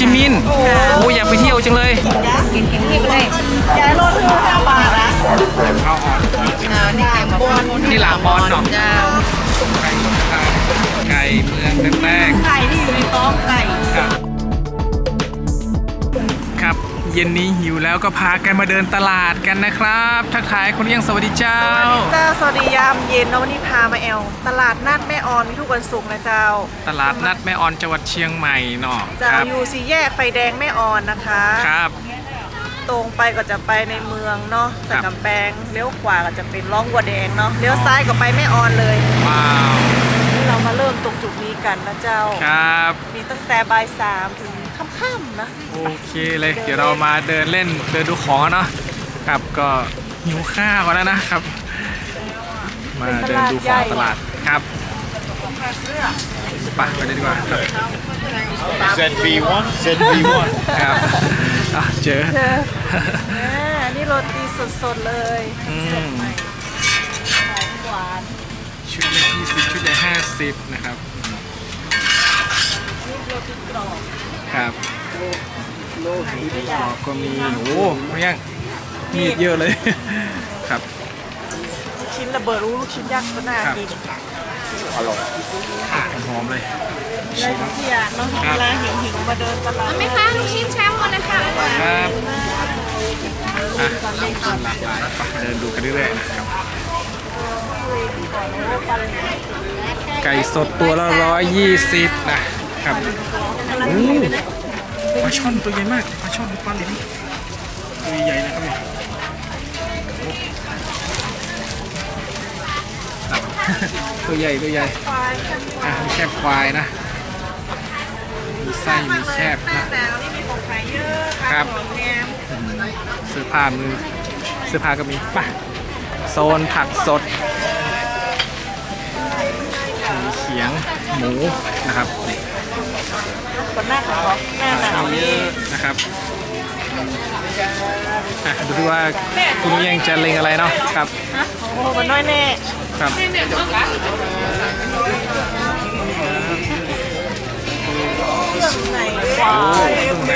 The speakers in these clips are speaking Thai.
จิมินห์โอ้อยากไปเที่ยวจังเลยกินกินที่ไปเลยยายรถคือห้าบาทนะเอาออนอ่านี่ไก่หมกนี่หลาบอลเนาะเจ้าไก่เมืองแรกไก่ที่อยู่ในท้องไก่ๆครับครับ เย็นนี้หิวแล้วก็พากันมาเดินตลาดกันนะครับ ทักทายคนเรียงสวัสดีเจ้า เจ้าสวัสดียามเย็นนะวันนี้พามาแอลตลาดนัดแม่ออนมีทุกวันศุกร์นะเจ้า ตลาดนัดแม่ออนจังหวัดเชียงใหม่เนาะเจ้าครับอยู่สี่แยกไฟแดงแม่ออนนะคะ ครับ ตรงไปก็จะไปในเมืองเนาะครัจากบกำแพงเลี้ยวขวาก็จะเป็นร่องวัวแดงเนาะเลี้ยวซ้ายก็ไปแม่ออนเลยว้าว นี่เรามาเริ่มตรงจุดนี้กันนะเจ้า ครับ มีตั้งแต่บ่ายสามถึง ค่ำๆนะโอเคเลย เดี๋ยวเรามาเดินเล่นเดินดูของกันเนาะครับก็หิวข้าวกันแล้วนะครับ มาเดินดูของตลาดครับไปไปเลยดีกว่าครับ ZV1 ZV1 ครับอะเจอเจออ่านี่โรตีสดๆเลยอืมหวานชุดละยี่สิบชุดละห้าสิบนะครับ นี่โรตีกรอบ ครับโลสีกรอบก็มีโอ้โหเรียงมีดเยอะเลย ครับลูกชิ้นระเบิดรู้ลูกชิ้นยักษ์ก็น่าครับกินหอมเลยเลยทุกอย่างเนาะครับเวลาหิวหิวๆมาเดินตลาดไม่ค้าลูกชิ้นแชมป์หมดเลยค่ะครับอะหลากหลายไปเดินดูกันเรื่อยๆนะครับไก่สดตัวละร้อยยี่สิบนะ ครับโอ้ปลาช่อนตัวใหญ่มากปลาช่อนปลาหลินตัวใหญ่นะครับเนี่ยโอ้ครับตัวใหญ่ตัวใหญ่อะมีแคบควายนะมีไส้มีแคบหน้านะหนาวนี่มีของขายเยอะครับของแงมเสื้อผ้ามือเสื้อผ้าก็มีไป่ะโซนผักสดมีเขียงหมูนะครับนี่ คนหน้าของหน้าหนาวเยนี่อะนะครับอะดูดิว่าคุณเอียงจะเล็งอะไรเนาะครับโอ้โหมันน้อยแน่ครับไหนควาโอ้ยข้างใน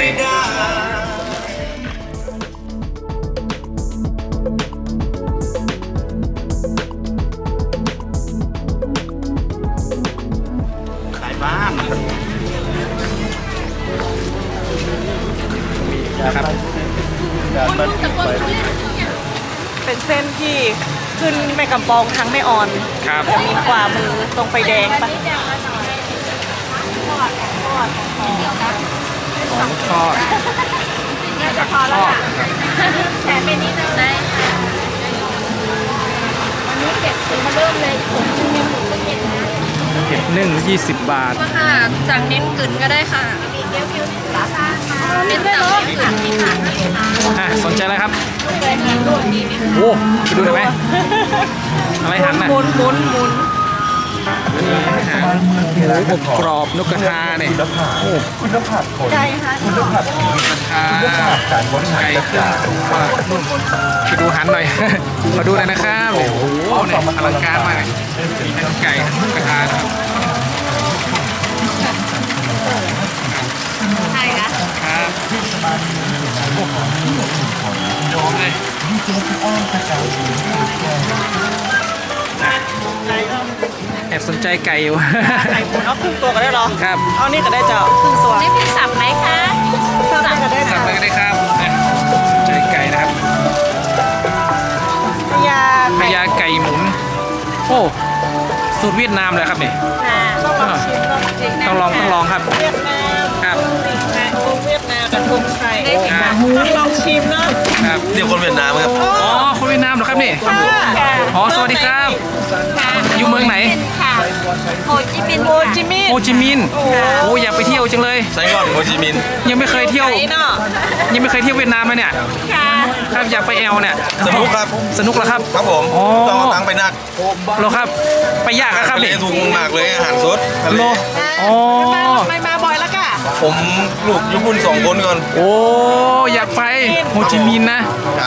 กำปองทางแม่ออนครับ จะมีขวามือตรงไฟแดงปะของทอดผักทอดนะครับแถมเป็นนิดนึงได้ค่ะวันนี้เก็บซื้อมาเริ่มเลยผมมีหมูก็เก็บนะเห็ดนึ่ง20บาทว่าค่ะสั่งเน้นกึ่นก็ได้ค่ะเน้นตับเน้นกึ่นนี่ค่ะอะสนใจแล้วครับโอ้ไปดูหน่อยไหม อะไรหันน่ะหมุนหมุนหมุนอันนี้หางหมูอบกรอบนกกระทาเนี่ยโอ้คุณภาพคนไก่ฮะคุณภาพผิวกระทาคุณภาพการบริหารไก่จัดเครื่องการตัวนุ่มไปดูหันหน่อยมาดูหน่อยนะครับโอ้โหเนี่ยอลังการมากเลยมีทั้งไก่ทั้งนกกระทานะครับใช่ค่ะครับโอ้โหยอมเลย ไก่ก็แอบสนใจไก่อยู่ ไก่หมุนเอาครึ่งตัวก็ได้เหรอครับ เอานี่ก็ได้เจ้าครึ่งตัวนี่พี่สับไหมคะสั่งก็ได้สั่นะงเลยก็ได้ครับเนี่ยสนใจไก่นะครับพญาพญาไก่หมุน โอ้สูตรเวียดนามเลยครับเนี่ยต้องลองชิมต้องจริงต้องลองต้องลองครับเวียดนาม วียดนามกับกรุงไทยอ่าต้องลองชิมเนาะครับเรียกคนเวียดนามครับ อ๋อ คนเวียดนามเหรอครับนี่ ค่ะอ๋อ สวัสดีครับอยู่เมืองไหน ค่ะโฮจิมินห์โฮจิมินห์โฮจิมินห์โอ้อยากไปเที่ยวจังเลย ไซงอนโฮจิมินห์ยังไม่เคยเที่ยวไก่เนาะยังไม่เคยเที่ยวเวียดนามเลยเนี่ย ค่ะครับอยากไปแอลเนี่ย สนุกครับ สนุกเหรอครับ ครับผมอ๋อ ต้องเอาตังค์ไปนักเหรอครับ ไปยากอะครับทะเลนี่ถูกมากเลยอาหารสดทะเลโลอ๋อไม่มาบ่อยแล้วค่ะ ผมลูกญี่ปุ่นสองคนก่อนโอ้อยากไปโฮจิมินห์นะ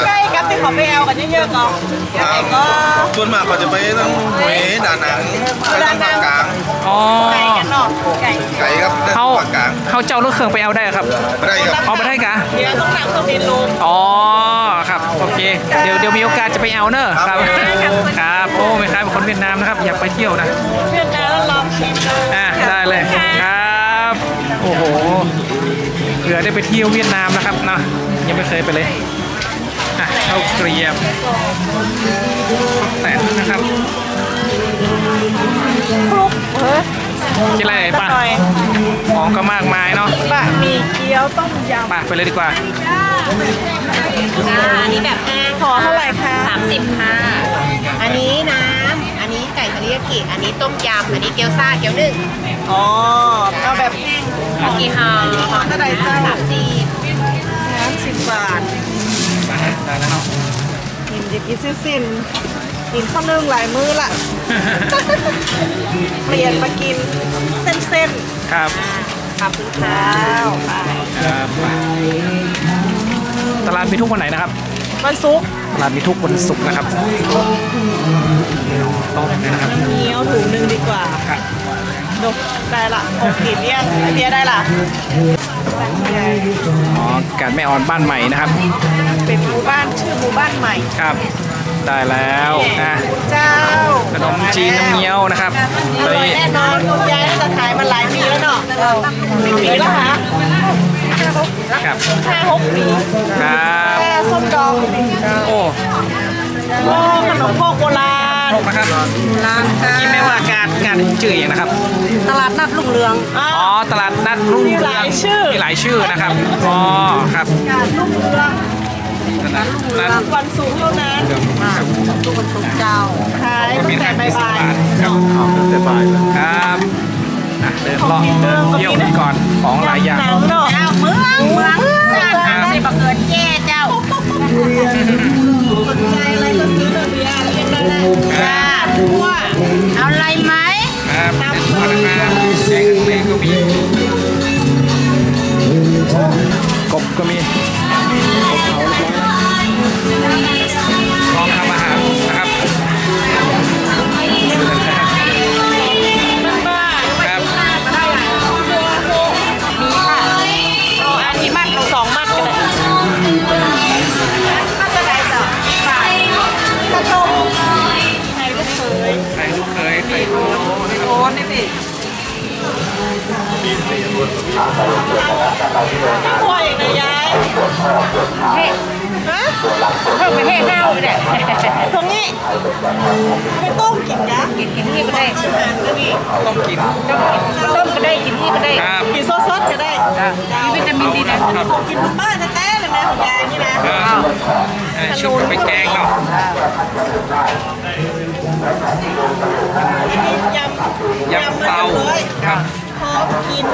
ใกล้กับที่เขาไปแอลกันเยอะๆเนาะครัไก่บก็ส่วนมากเขาจะไปทั้งเวดานังไปทางภาคกลางอ๋อไก่กันเนาะไก่ไก่ครับได้เขาภาคกลางเขาเขาเจ้ารถเครื่องไปเอาได้ครับ ไม่ได้ครับเอาไปได้กะ เดี๋ยวต้องนั่งเครื่องบินลง อ๋อครับโอเค เดี๋ยวเดี๋ยวมีโอกาสจะไปเอาเนอะครับครับโอ้ไม่ครับเป็นคนเวียดนามนะครับอยากไปเที่ยวนะเวียดนามแล้วลองชิมดูอะได้เลยครับโอ้โหเผื่อได้ไปเที่ยวเวียดนามนะครับนะยังไม่เคยไปเลยอะข้าวเกรียบข้าวแตนนะครับคลุกเฮ้ยกินอะไรสักป่ะหน่อยของก็มากมายเนาะบะหมี่เกี๊ยวต้มยำป่ะไปเลยดีกว่าอันนี้แบบแห้งห่อเท่าไหร่คะสามสิบค่ะ อันนี้น้ำอันนี้ไก่ทะ เลยากิอันนี้ต้มยำอันนี้เกี๊ยวซ่าเกี๊ยวนึ่งอ๋อเอาแบบแห้งเอากี่ห่อห่อเท่าไหร่จ้าสามสิบสามสิบบาทได้แล้วเนาะกินจะกินสิ้นสิ้นกินข้าวนึ่งหลายมื้อละเปลี่ยนมากินเส้นครับๆขับคุณข้าวไปครับไปตลาดมีทุกวันไหนนะครับ วันซุกร์ตลาดมีทุกวันศุกร์นะครับต้องแบบนี้นะครับน้ำเงี้ยวถุงหนึ่งดีกว่าครับดูได้ละหกขีดเนี่ยไอเดียได้ละอ๋อการแม่ออนบ้านใหม่นะครับ เป็นหมู่บ้านชื่อหมู่บ้านใหม่ครับ ได้แล้วนะเจ้าขนมจีนน้ำเงี้ยวนะครับอตอนร่อยนี้แน่นอนคุณยายน่าจะขายมาหลายปีแล้วเนาะกี่ปีแล้วคะ ครับ ห้าหกปีครับแม่ส้มดองโอ้โอ้ขนมพวกโบราณนกนะครับร้านค่ะกินไม่ว่าการการจื่ออย่างนะครับ ตลาดนัดลุงเรืองอ๋ออ๋อ ตลาดนัดรุ่งมีหลายชื่อ มีหลายชื่อนะครับ อ๋อ ครับ การลุงเรืองตลาดนัดวันศุกร์เท่านั้นเรื่องครับทุกวันศุกร์เจ้าขายก็ตั้มีงแต่ขายบ่า20ยบาทครับแต่บ่ายแล้วครับ อะเดินเลาะเดินเที่ยวกันก่อนของหลายอย่างหนังเนาะเจ้าเมืองเมืองจ้าครับได้บังเกิดแย่เจ้าสนใจอะไรก็ซื้อเลยเบียร์เรียนได้เลยจ้าทั่วเอาอะไรไหมครับเดินทั่วนะครับแกงเล้งก็มีกบก็มี พ่อเองนะยายฮะเพิ่มไปให้ห้าวเนี่ยตรงนี้ไม่ต้มกินยะกินกินที่ก็ได้อาหารก็นี่ต้องกินต้มก็ได้กินที่ก็ได้กินซดๆก็ได้มีวิตามินดีนะครับกินบ้านแท้ๆเลยนะของยายนี่นะชุบไปแกงเนาะยำยำเตาเลยครับ พร้อมกิน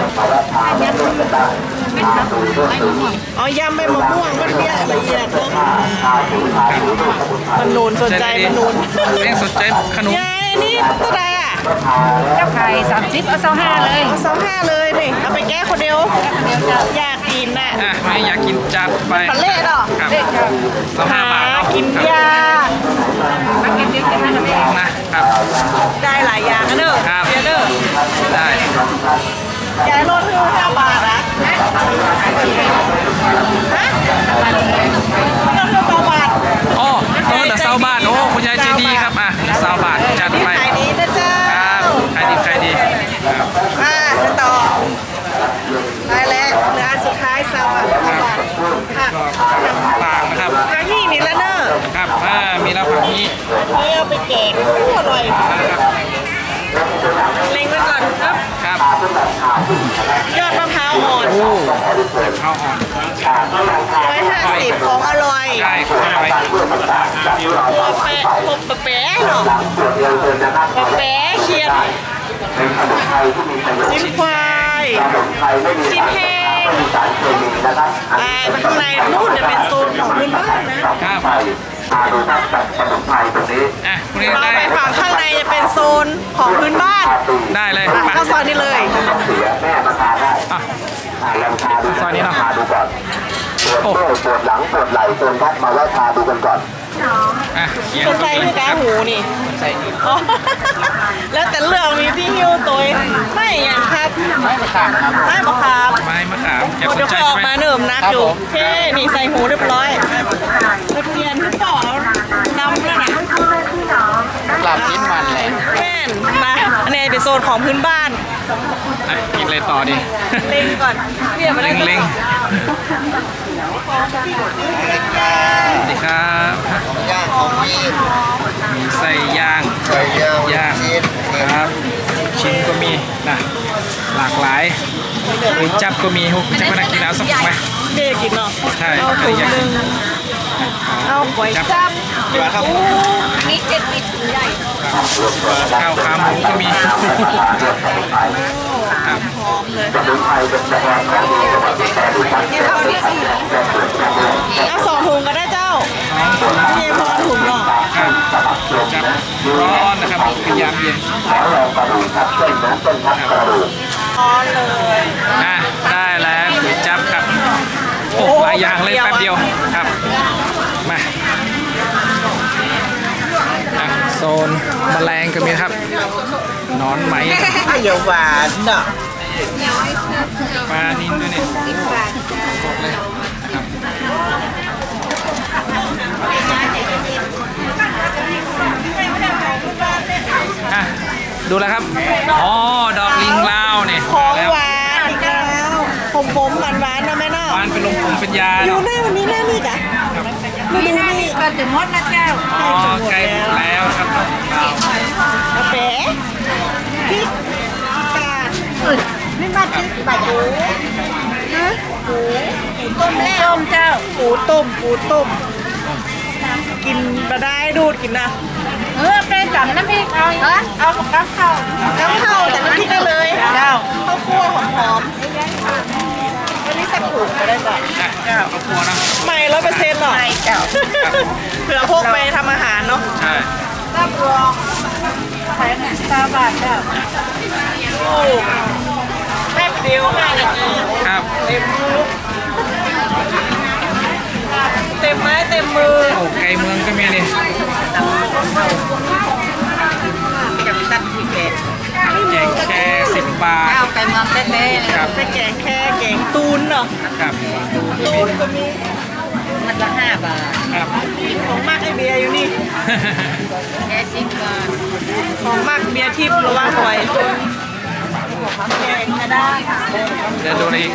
อ๋อยำใบมะม่วงมันเบี้ยละเอียดเนาะมันนูนสนใจมันนูนเล่นสนใจขนมยายนี่เท่าไหรอะเจ้าไข่สามสิบเอาเท่าห้าเลยเอาสองห้าเลยนี่เอาไปแก้คนเดียวอยากกินน่ะอะไม่อยากกินจัดไปปันเล่เหรอครับเด็กครับสองห้าหาบาทเนาะกินครับยามากินเยอะกินห้ากันเลยนะครับ ได้หลายอย่างนะเนอะ ครับ เดี๋ยวเนอะ ได้ ยายลดให้ห้าบาทนะฮะลดให้สองบาท โอ้โอ้แต่เซาบาทโอ้คุณยายใจดีครับอะเซาบาทจัด นี่ ไป ขายดีนะเจ้า ครับใครดีใครดีครับ อ่าไปต่อได้แล้วเหลืออันสุดท้ายสามบาทสามบาทค่ะ ก็ต่างนะครับ ทางนี้นี่แล้วเนอะ ครับอ่ามีแล้วผักนี้ นี่ เอาไปแกงอร่อยนะครับเล็งไว้ก่อนครับครับยอดมะพร้าวอ่อนโอ้ข้าวอ่อนร้อยห้าสิบของอร่อยใช่ของอร่อยตัวแปะผมปะแปะเนาะปะแปะเคียนจิ้นควายจิ้นแห้งอ่าแต่ข้างในนู่นจะเป็นโซนของพื้นบ้านนะครับ อะคุณนี่เราได้ ไปฝั่งข้างในจะเป็นโซนของพื้นบ้านได้เลยอะไปเข้าซอยนี้เลยอะซอยนี้เนาะโอ้ปวดหลังปวดไหล่ปวดพัดมาไหว้พาดูกันก่อน อะเขียนจะใส่ที่กาหูนี่ใส่นี่อ๋อแล้วแต่เรื่องมีที่หิ้วตัวไม่อย่างครับไม้มะขามไม้มะขามไม้มะขามแกสนเดี๋ยวใจขอใช่ออกไหม มาเนิ่มนักอยู่เท่นี่ใส่หูเรียบร้อยตะเกียนที่ ต่อดำแล้วนะหลับชิ้นมันเลยแม่นมาอันนี้เป็นโซนของพื้นบ้านอะกินอะไรต่อดี เล็งก่อนเรียกมาเล็ได้งเล็งสวัสดีครับย่างของพี่มีไส้ย่างไก่ย่างย่างชิ้นครับ ชิ้นก็มีนะหลากหลายก๋วยจับก็มีหุกจับก็น่ากินเอาสักไหมเด็กกินเนาะใช่เอาอะไรถุงอย่างหนึ่ง เอาก๋วยจั๊บกี่บาทครับมีเจ็ดสิบถุงใหญ่ข้าวขาหมูก็มีครับสมุนไพรเป็นสะพานของดีจังหวัดแพร่ที่ตั้งใจเอาสองถุงก็ได้เจ้าสองถุงพี่พอถุงเนาะครับจับร้อนนะครับเป็นยามเย็นขอลองกระดูกครับเส้นนั้นเส้นทับกระดูกร้อนเลยอะได้แล้วก๋วยจับครับโอ้หลายอย่างเลยแป๊บเดียวครับ อะโซนแมลงก็มีครับหนอนไหมอย่าหวานเนาะปลานินด้วยเนี่ยสดเลยครับอะดูแล้วครับ อ๋อ ดอกลิงลาวเนี่ยของมาแล้วหวานอีกแล้วผมผมหวานหวานๆนะแม่เนาะหวานเป็นลมผมเป็นยาอยู่เนาะหน้าวันนี้หน้านี่กะมาดูนี่ก็จะมดนะเจ้าอ๋อใกล้หมดแล้วครับดอกากาแฟพริกกาดไม่มาที่ใบใหญ่ฮะหูต้มแล้วต้มเจ้าปูต้มปูต้ม กินบะได้ดูดกินนะเออเป็นจังน้ำพริกเอาเหรอเอากับกับข้าวน้ำข้าแต่น้ำพริกได้เลย เจ้า ข้าวคั่วหอมๆวันนี้สักถุงก็ได้ ก่อนอะข้าวครัวเนาะไม่ร้อยเปอร์เซ็นต์หรอกเจ้าเผื่อพกไปทำอาหารเนาะใช่รับรองใช้หนังตาบาทเจ้าโอ้แป๊บเดียวห้านาทีครับเต็มมือเต็มไม้เต็มมือโอ้ไก่เมืองก็มีนี่กับตัดผิดเลย แจกแค่สิบบาทเอาไปเมืองเต้ๆเลยครับไปแกงแค่แกงตูนเนาะครับตูนก็มีมันละห้าบาทครับของมากไอเบียร์อยู่นี่แค่สิบบาทของมากเบียร์ทิพย์ระวังหน่อยแกงกระด้างเดินดูอะไรอีก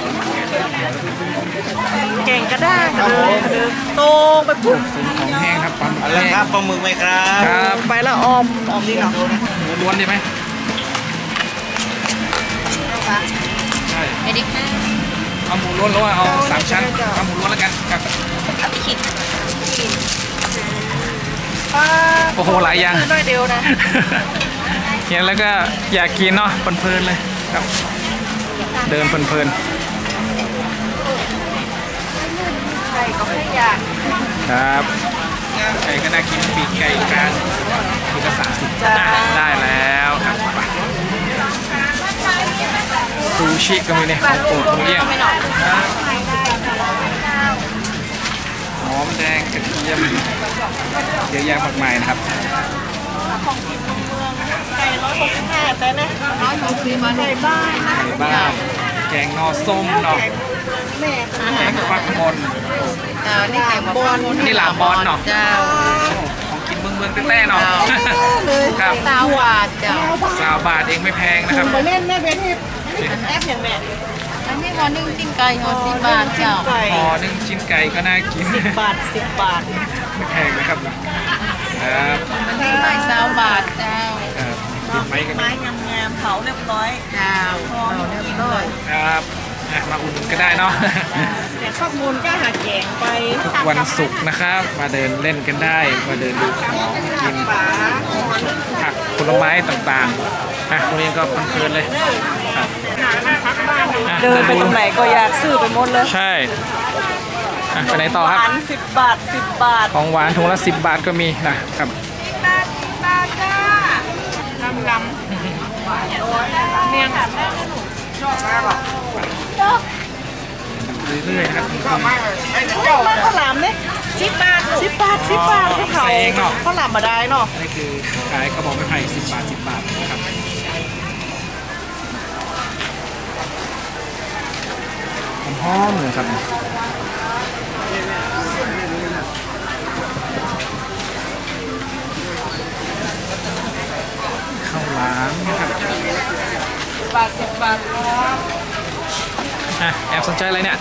แกงกระด้างเดินเดินโตรงไปปุ๊บสูตรของแห้งครับปลาหมึกอะไรแห้งครับปลาหมึกไหมครับครับไปแล้วออมออมดีเนาะหมูล้วนดีไหม ใช่ไม่ได้ค่ะเอาหมูล้วนแล้วเอาสามชั้นเอาหมูล้วนแล้วกันครับเอาไปคิดป้าโอ้โหหลายอย่างน้อยเดียวนะเห็นแล้วก็อยากกินเนาะเพลินๆเลยครับ เดินเพลินใครก็ไม่อยากๆครับไก่ก็น่ากินปีกไก่กันมีกระสามสิบจ้าได้แล้วครับไป ซูชิก็มีเนี่ยของโปรดของเลี่ยงครับหอมแดงกระเทียมเยอะแยะมากมายนะครับไก่ร้อยหกสิบห้าแต่นะร้อยหกสิบไก่บ้านนะไก่บ้านแกงนอส้มเนาะแม่แกงฟักมนเจ้านี่ไก่บอลนี่หลาบบอลเนาะเจ้าของกินเมืองเมืองๆแต้ๆเนาะเลยครับสาวบาทเจ้าสาวบาทเองไม่แพงนะครับไปเล่นแม่เบนนี่ แอปอย่างแม่อันนี้หอนึ่งจิ้งไก่หอสิบบาทเจ้าไก่ห่อหนึ่งชิ้นไก่ก็น่ากินสิบบาทสิบบาทไม่แพงนะครับครับมันนี่ไม่สาวบาทเจ้าครับกินไหมกันไม้งามๆเผาเรียบร้อยเจ้าเอาเรียบร้อยครับอะมาอุดหนุนก็ได้เนาะแต่ข้อมูลก็หาแกงไปทุกวันศุกร์นะครับ มาเดินเล่นกันได้ มาเดินดูของกินป๋าผักผลไม้ต่างๆอะตรงนี้ก็เพลินๆเลยครับ อะเดินไปตรงไหนก็อยากซื้อไปหมดเลยใช่อะไปไหนต่อครับ หวานสิบบาทสิบบาทของหวานถุงละ 10 บาทก็มีนะครับบาทจ้าลำลำเมียงค่ะเรื่อยๆนะครับข้าวหลามเนี่ยสิบบาทสิบบาทสิบบาทให้เขาใส่เองเนาะข้าวหลามมาได้เนาะ นี่คือขายกระบอกไม้ไผ่10 บาท 10 บาทนะครับ อมๆเลยครับข้าวหลามนะครับบาทสิบบาทครับอะแอบสนใจอะไรเนี่ย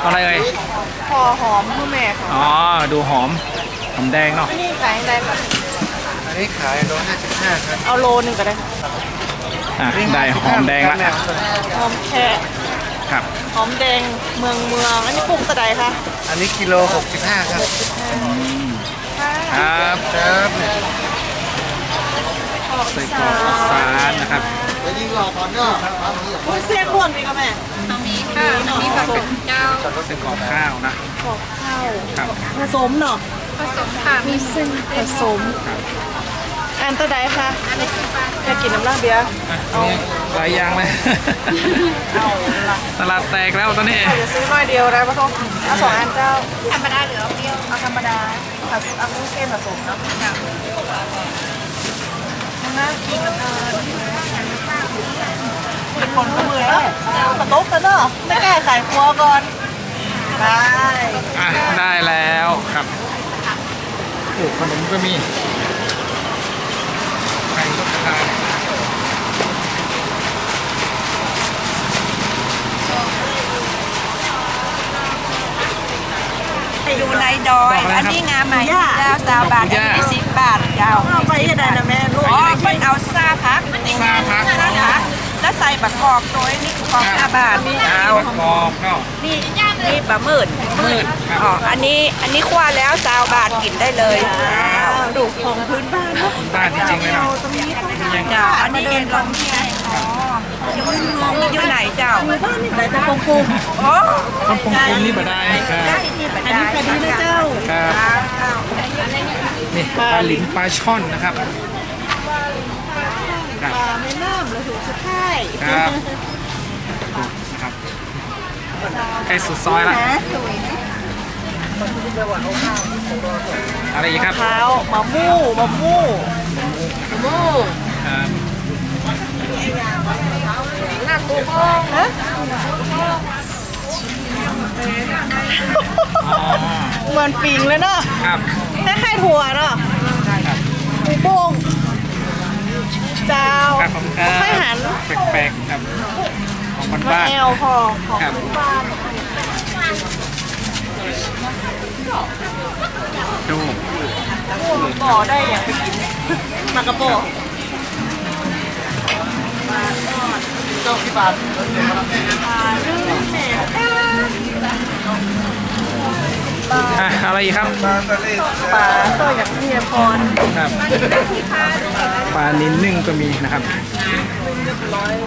เอาอะไรเอ่ยพอหอมพ่อแม่ค่ะอ๋อดูหอมหอมแดงเนาะนี่ขายอะไรแบบอันนี้ขายโลห้าสิบห้าครับเอาโลหนึ่งก็ได้ค่ะอะได้หอมแดงละ หอมแค่ ครับ หอมแดงเมืองเมืองอันนี้ปลูกตะไดคะอันนี้กิโลหกสิบห้าครับ ครับครับใส่กรอกข้าวสารนะครับแล้วยิ่งหล่อตอนก็โอ้ยเส้นล้วนมีก็แม่มีค่ะมีผสมเจ้าใส่กรอกข้าวนะขอบข้าวครับผสมเนาะผสมค่ะมีเส้นผสมอันตะไดคะอยากกินน้ำลาดเบียร์อะนี่ หลายอย่างเลย เอาละตลาดแตกแล้วตอนนี้ เดี๋ยวซื้อหน่อยเดียวได้ปะทงเอาสองอันเจ้า ธรรมดาหรือเอาเปรี้ยวเอาธรรมดาผัดเอากุ้งเส้นผสมเนาะน่ากินกันเลยเป็นคนก็มือแล้วกระตุกกันเนาะไม่แก้ไขครัวก่อน ได้อะได้แล้วครับ โอ้ขนมก็มีไข่ก็ทาน อยู่ในดอย อันนี้งาใหม่เจ้าสาวบาทอันนี้สิบบาทเจ้าเอาไปยังไงนะแม่ลูกอ๋อเพิ่นเอาซาพักซาพักซาพักแล้วใส่บักกอกตัวนี้กอกห้าบาทเอามะกอกเนาะนี่นี่ปลาหมื่นมืดครับอ๋ออันนี้อันนี้คั่วแล้วสาวบาทกินได้เลยดูของพื้นบ้านเนาะบ้านจริงๆเลยเนาะตรงนี้ต้องมียังเจ้าอันนี้เอ็นลงที่ไหน อ๋ออยู่ไหนเจ้าบ้านนี่ไหนจะปงปงอ๋อต้มปงปงนี่บ่ได้ครับ ได้ที่บันอันไดนี้คดีนะเจ้าครับนี่ปลาหลินปลาช่อนนะครับ ครับปลาแม่น้ำเลยถูกสุดท้ายครับดูนะครับใกล้สุดซอยละอะไรอีกครับเท้ามามู่มามู่ครับ ฮะอ๋อเหมือนปิงเลยเนาะครับคล้ายๆถั่วเนาะครับหมูโป่งเจ้าครับผมครับค่อยหันแปลกๆครับ ของมาบ้าน แอลพอของครับบ้านๆดู ก่อได้อย่างไปกินมากระโปง เจ้าที่บาทอะอะไรอีกครับปลาทะเลปลาสร้อยอย่างเพียพรครับปลานิ้นนึ่งก็มีนะครับ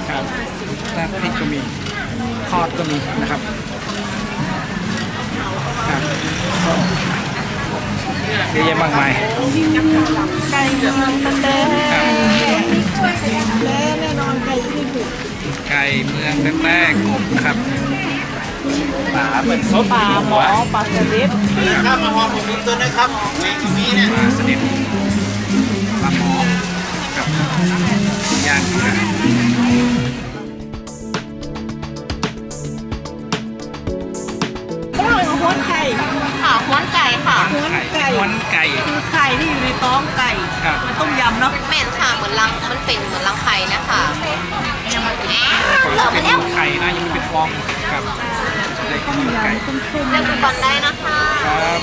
ครับราดพริกก็มีทอดก็มีนะครับครับเยอะแยะมากมายไก่เมืองตะเต้ครับแน่แน่นอนไก่ที่ถูกไก่เมืองแต้ๆกบนะครับปลาเป็นซดปลาหมอปลาสลิดครับมาหอมผมมีตัวนะครับในตรงนี้เนี่ยปลาสนิทปลาหมอครับย่างเกลืออ ค่ะห้วนไก่ค่ะ ม้วนไก่ ม้วนไก่ คือไข่ที่อยู่ในท้องไก่ครับ มันต้มยำเนาะแม่นค่ะ เหมือนรังมันเป็นเหมือนรังไข่นะคะก่อนเลิกเป็มานแล้วไข่นะยังไม่เป็นฟองครับได้กินม้วนไก่เลือกดูก่อนได้นะคะครับ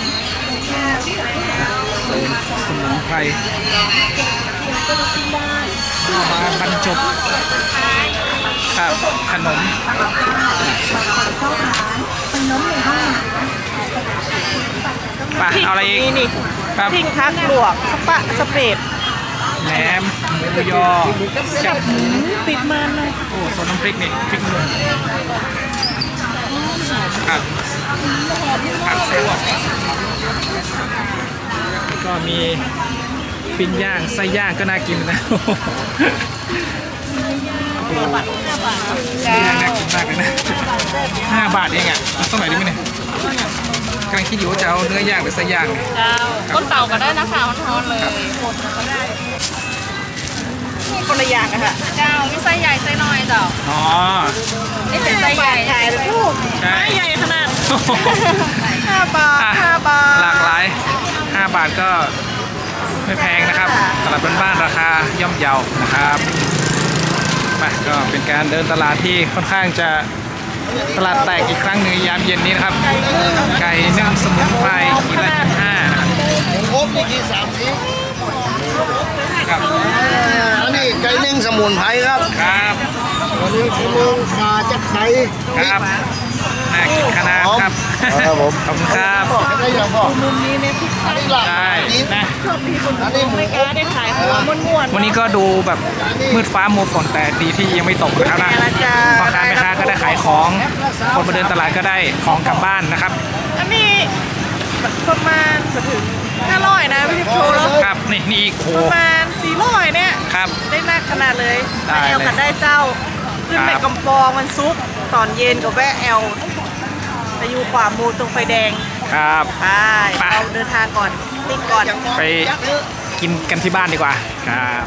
เสริมสมุนไพรมาบรรจบครับขนม ไปเอาอะไรอีกนี่นี่ครับทิ้งพักลวกสปะสเปรดแหนมหมูยอแซ่บหมูติดมันเลยโอ้ซอสน้ำพริกนี่พริกหนุ่มครับผักลวกก็มีปิ้งย่างไส้ย่างก็น่ากินนะโอ้โหปิ้งย่างน่ากินมากเลยนะห้าบาทเองอะเอาสักหน่อยได้ไหมเนี่ย กำลังคิดอยู่ว่าจะเอาเนื้อย่างหรือไส้ย่างเนี่ยเจ้าต้นเต่าก็ได้นะคะมันทอนเลยคนละอย่างอะค่ะเจ้ามีไส้ใหญ่ไส้น้อยเจ้าอ๋อ นี่เป็นไส้ใหญ่ขายเลยลูกใช่ไม่ใหญ่ขนาดโอ้โหห้าบาทอะห้าบาทหลากหลาย5บาทก็ไม่แพงนะครับตลาดบ้านๆราคาย่อมเยานะครับมาก็เป็นการเดินตลาดที่ค่อนข้างจะ ตลาดแตกอีกครั้งหนึ่งยามเย็นนี้นะครับ ไก่นึ่งสมุนไพรขีดละห้านะครับครบนี่กี่สามสิบครับอันนี้ไก่นึ่งสมุนไพรครับครับอันนี้คือเมืองขาจะไข่ครับน่ากินขนาดครับครับผมขอบคุณครับบอกได้ยังบอกมุมนี้เนี่ยอันนี้หลักได้นี้ นะอันนี้หมูไม่กล้าได้ขายหัวม้วนๆวันนี้ก็ดูแบบมืดฟ้ามัวฝนแต่ดีที่ยังไม่ตกนะครับนะแม่ละจ้าพ่อค้าแม่ค้าก็ได้ขายของ คนมาเดินตลาดก็ได้ของกลับบ้านนะครับอันนี้ประมาณมาถึงห้าร้อยนะพี่ทิพย์โชว์แล้วครับนี่นี่อีกโอ้ประมาณสี่ร้อยเนี่ยครับได้นักขนาดเลยได้แอลเลยกันได้เจ้าขึ้นไปครับกำปองมันซุปตอนเย็นกับแวะแอลจะอยู่ขวามูตรงไฟแดงครับไปไปเราเดินทางก่อนติ๊กก่อน ไปกินกันที่บ้านดีกว่าครับ